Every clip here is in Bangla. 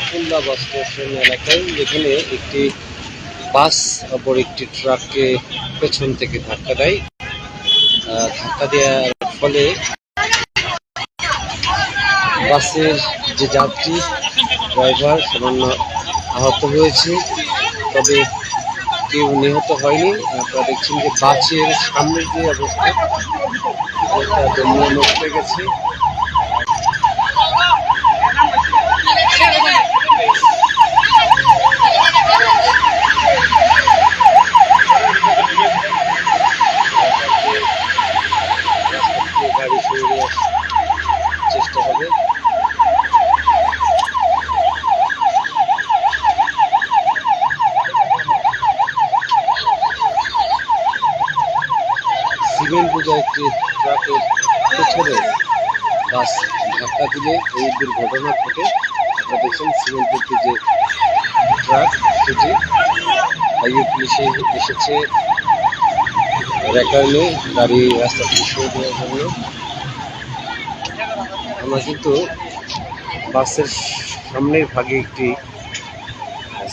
রহমতুল্লাহ বাস স্টেশন এলাকায় যেখানে একটি বাস অপর একটি ট্রাককে পেছন থেকে ধাক্কা দেয়। ধাক্কা দেওয়ার ফলে বাসের যে যাত্রী, ড্রাইভার সামান্য আহত হয়েছে, তবে কেউ নিহত হয়নি। আপনারা দেখছেন যে বাসের সামনের যে অবস্থা গেছে রাস্তা থেকে গাড়ি সরিয়ে নেওয়ার চেষ্টা হবে সিমেন্ট বোঝা একটি ট্রাকের পেছনে বাস ধাক্কা দিলে এই দুর্ঘটনা ঘটে? আপনারা দেখছেন ভর্তি যে ট্রাক সেটি হাইওয়ে পুলিশে এসেছে। এর কারণে গাড়ি রাস্তা থেকে সরে দেওয়ার জন্য। আমরা কিন্তু বাসের সামনের ভাগে একটি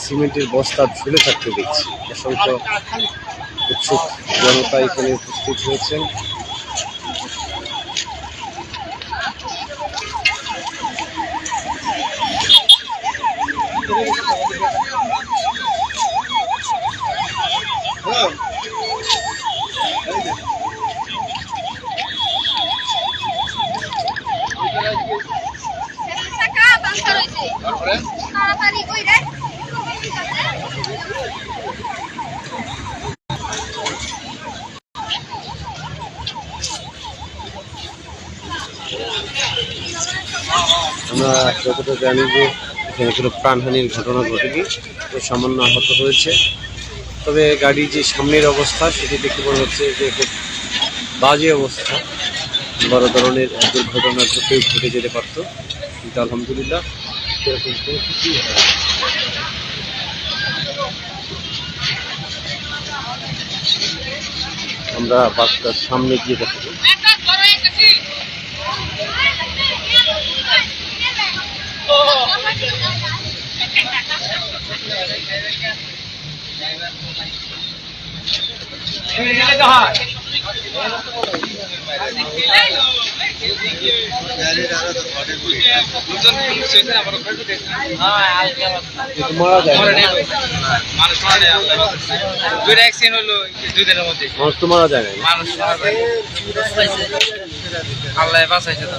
সিমেন্টের বস্তা ঝুলে থাকতে দেখছি। অসংখ্য উৎসুক জনতা এখানে উপস্থিত হয়েছেন। তাড়াতাড়ি কই আমরা যতটা জানি যে এখানে কোনো প্রাণহানির ঘটনা ঘটেনি সামান্য আহত হয়েছে। তবে গাড়ির যে সামনের অবস্থা, সেটি দেখে মনে হচ্ছে যে খুব বাজে অবস্থা। বড় ধরনের দুর্ঘটনা ঘটে ঘটে যেতে পারতো। কিন্তু আলহামদুলিল্লাহ সেরকম কোনো কিছুই আমরা বাসটার সামনে গিয়ে দেখাবো কিন্তু মারা যায় না। মানুষ মারা যায়। দুইটা অ্যাক্সিডেন্ট হলো দুই দিনের মধ্যে আল্লাহ বাঁচাইছে তো